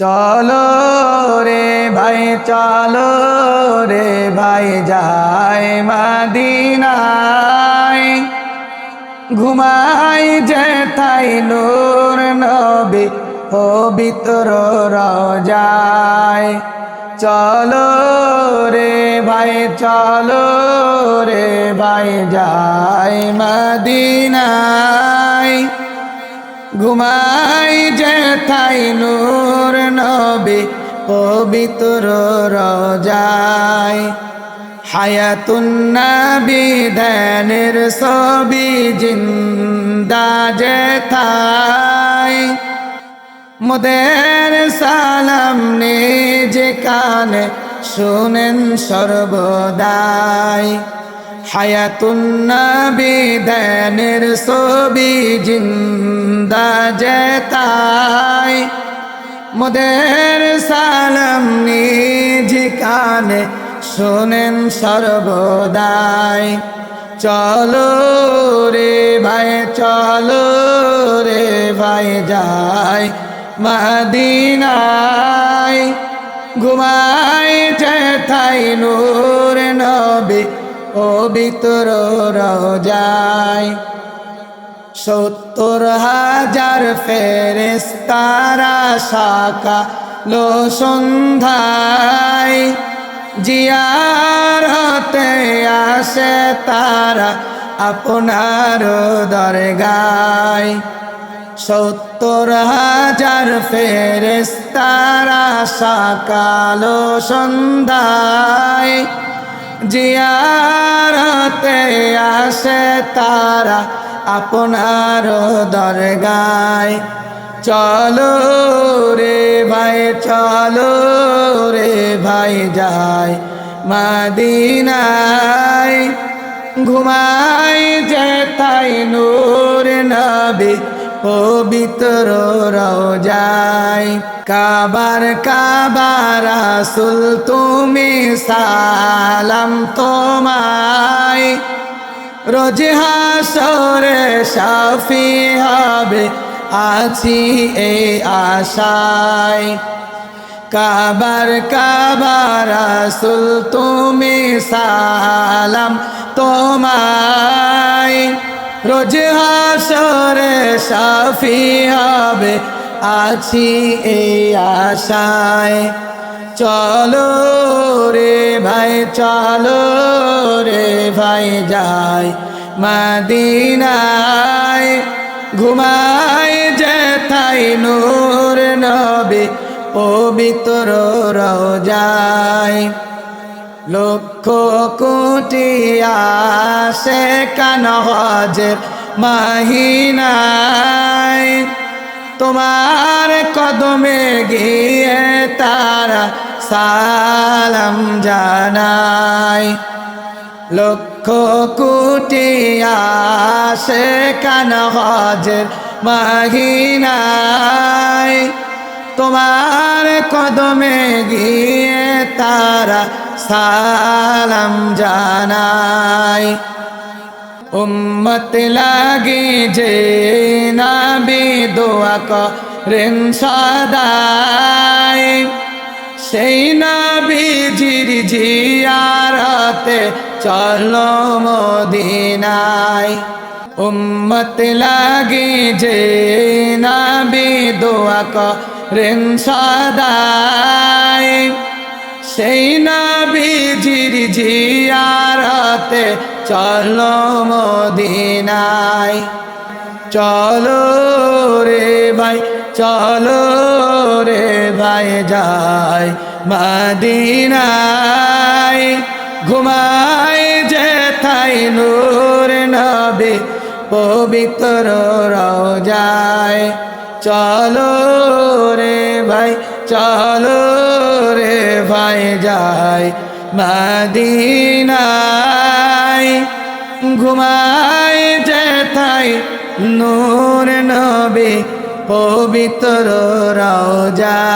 চলো রে ভাই, চলো রে ভাই যায় মাদিনায়। ঘুমাই যেথাই নূর নবী পবিত্র রজায়। চলো রে ভাই, চলো রে ভাই যায় মাদিনায়। ঘুমাই যেথাই নূর নবী, পবিত্র রজায়। হায়াতুন নবী, ধ্যানের ছবি, জিন্দা যেথায় মোদের সালাম নিজ কানে শুনেন সর্বদাই। হায়াতুন নবী, ধ্যানের ছবি, জিন্দা যেতাই মোদের সালাম নিজ কানে শোনেন সর্বদাই। চলো রে ভাই, চলো রে ভাই, যাই মদিনায়। ঘুমাই যেথাই নূর নবী, পবিত্র রজায়। সত্তর হাজার ফেরেস্তারা শাখা লো সন্ধ্যায় জিয়ারতে আসে তারা আপনার দরগায়। সত্তর হাজার ফেরেস্তারা সকালো সন্ধ্যায় জিয়ারতে আসে তারা আপনার দরগায়, চলো রে ভাই, চলো রে ভাই যায় মাদিনায়। ঘুমাই যে যেতাই নূর নবী, পবিত্র রোজায়। কাবার কাবার আসুল তুমি সালাম তোমায়। রোজ হাসরে সাফি হবে, আছি এই আশায়। কাবার কাবার আসুল তুমি সালাম তোমায়। রোজ হাসরে সাফি হবে, আছি এই আশায়। চলো রে ভাই, চলো রে ভাই, যাই মাদিনায়। ঘুমাই যেথাই নূর নবী, পবিত্র রোজায়। লক্ষ কোটি আসে কান হজের মাহিনায়। তোমার কদমে গিয়ে তারা সালাম জানাই। লক্ষ কোটি আসে কান হজের মাহিনায় তোমার কদমে গিয়ে তারা সালাম জানায় উম্মত লাগি যে নাবি দোয়া করেন সদায় সেই নবীজির জিয়ারতে চলো মদিনায়। উম্মত লাগি যে নাবি দোয়া করেন সদায়। সেই নবীজির জিয়ারতে চলো মদিনায়। চলো রে ভাই চলো রে ভাই যায় মদিনায়। ঘুমাই যেথাই নূর নবী, পবিত্র রোজায়। চলো রে ভাই, চলো রে ভাই যায় মদিনায়। ঘুমাই যেথাই নূর নবী পবিত্র রোজায়